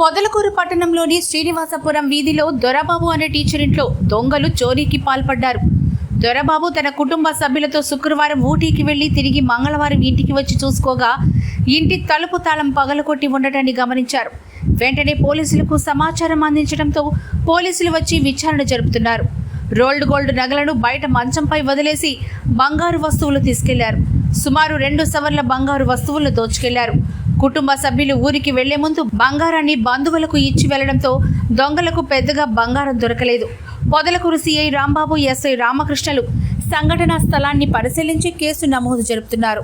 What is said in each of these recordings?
పొదలకూరు పట్టణంలోని శ్రీనివాసపురం వీధిలో దొరబాబు అనే టీచర్ ఇంట్లో దొంగలు చోరీకి పాల్పడ్డారు. దొరబాబు తన కుటుంబ సభ్యులతో శుక్రవారం ఊటీకి వెళ్ళి తిరిగి మంగళవారం ఇంటికి వచ్చి చూసుకోగా ఇంటి తలుపు తాళం పగలకొట్టి ఉండటాన్ని గమనించారు. వెంటనే పోలీసులకు సమాచారం అందించడంతో పోలీసులు వచ్చి విచారణ జరుపుతున్నారు. రోల్డ్ గోల్డ్ నగలను బయట మంచంపై వదిలేసి బంగారు వస్తువులు తీసుకెళ్ళారు. సుమారు రెండు సవర్ల బంగారు వస్తువులను దోచుకెళ్ళారు. కుటుంబ సభ్యులు ఊరికి వెళ్ళే ముందు బంగారాన్ని బంధువులకు ఇచ్చి వెళ్ళడంతో దొంగలకు పెద్దగా బంగారం దొరకలేదు. పొదలకూరు సిఐ రాంబాబు ఎస్ఐ రామకృష్ణలు సంఘటనా స్థలాన్ని పరిశీలించి కేసు నమోదు జరుపుతున్నారు.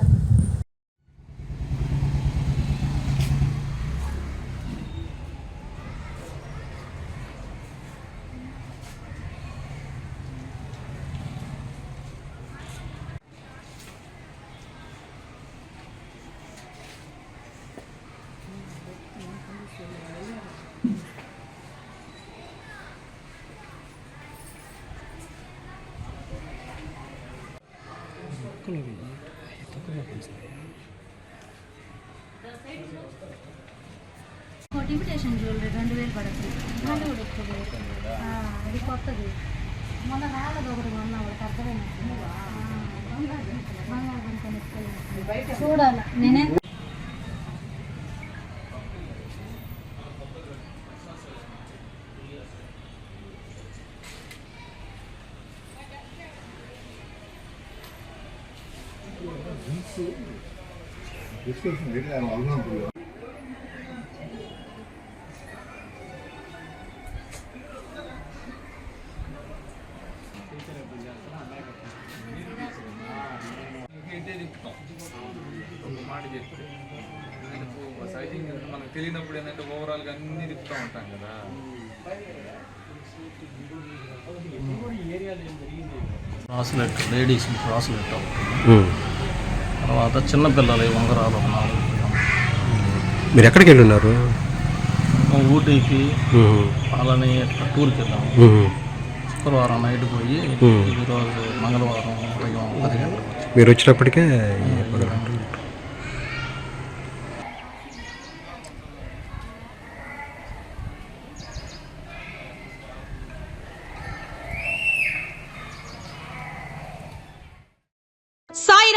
ఒకటి ఇన్విటేషన్ జ్యువెలరీ రెండు వేలు పడుతుంది మళ్ళీ కూడా వస్తుంది అది కొత్తది మొన్న రాలేదు ఒకటి మొన్న ఒకటి అర్థమైంది చూడాలి నేనే మాట చెప్తే సైజింగ్ మనకు తెలియనప్పుడు ఏంటంటే ఓవరాల్గా అన్ని తిప్పుతూ ఉంటాం కదా బ్రాస్లెట్ లేడీస్ బ్రాస్లెట్ అవుతుంది తర్వాత చిన్నపిల్లలు ఉంగరాలు నాలుగు. మీరు ఎక్కడికి వెళ్ళి ఉన్నారు ఊటీకి అలానే టూర్కి వెళ్ళాము. శుక్రవారం నైట్ పోయి ఈరోజు మంగళవారం ఉదయం పది గంటలకు మీరు వచ్చినప్పటికే